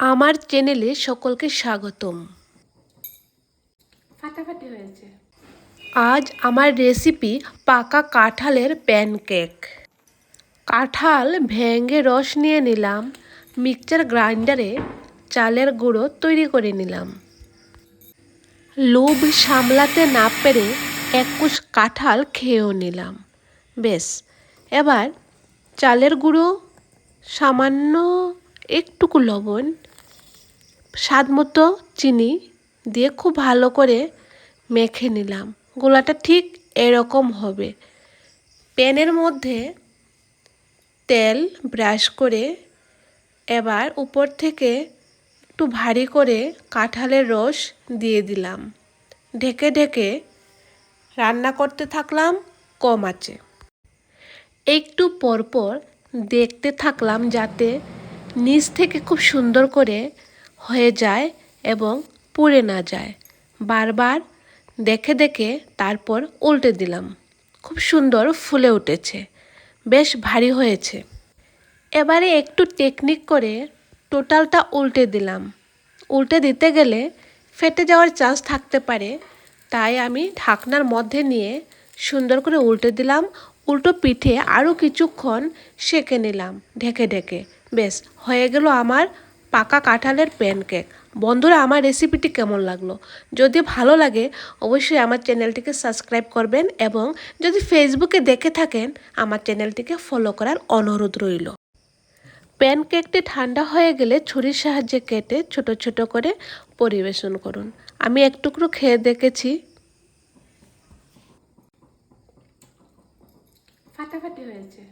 আমার চ্যানেলে সকলকে স্বাগতম। ফাটাফাটি হয়েছে। আজ আমার রেসিপি পাকা কাঁঠালের প্যানকেক। কাঁঠাল ভেঙে রস নিয়ে নিলাম মিক্সচার গ্রাইন্ডারে চালের গুঁড়ো তৈরি করে নিলাম। লোভ সামলাতে না পেরে এক কুশ কাঁঠাল খেয়েও নিলাম। বেশ এবার চালের গুঁড়ো সামান্য একটুকু লবণ স্বাদ মতো চিনি দিয়ে খুব ভালো করে মেখে নিলাম। গোলাটা ঠিক এরকম হবে। প্যানের মধ্যে তেল ব্রাশ করে এবার উপর থেকে একটু ভারী করে কাঁঠালের রস দিয়ে দিলাম। ঢেকে ঢেকে রান্না করতে থাকলাম কম আছে। একটু পরপর দেখতে থাকলাম যাতে নিচ থেকে খুব সুন্দর করে হয়ে যায় এবং পুড়ে না যায়। বারবার দেখে দেখে তারপর উল্টে দিলাম। খুব সুন্দর ফুলে উঠেছে। বেশ ভারী হয়েছে। এবারে একটু টেকনিক করে টোটালটা উল্টে দিলাম। উল্টে দিতে গেলে ফেটে যাওয়ার চান্স থাকতে পারে। তাই আমি ঢাকনার মধ্যে নিয়ে সুন্দর করে উল্টে দিলাম। উল্টো পিঠে আরও কিছুক্ষণ সেঁকে নিলাম ঢেকে ঢেকে। বেশ, হয়ে গেল আমার পাকা কাঁঠালের প্যানকেক বন্ধুরা, আমার রেসিপিটি কেমন লাগল? যদি ভালো লাগে, অবশ্যই আমার চ্যানেলটিকে সাবস্ক্রাইব করবেন এবং যদি ফেসবুকে দেখে থাকেন, আমার চ্যানেলটিকে ফলো করার অনুরোধ রইল। প্যানকেকটি ঠান্ডা হয়ে গেলে ছুরির সাহায্যে কেটে ছোট ছোট করে পরিবেশন করুন। আমি এক টুকরো খেয়ে দেখেছি। ফাটাফাটি হয়েছে।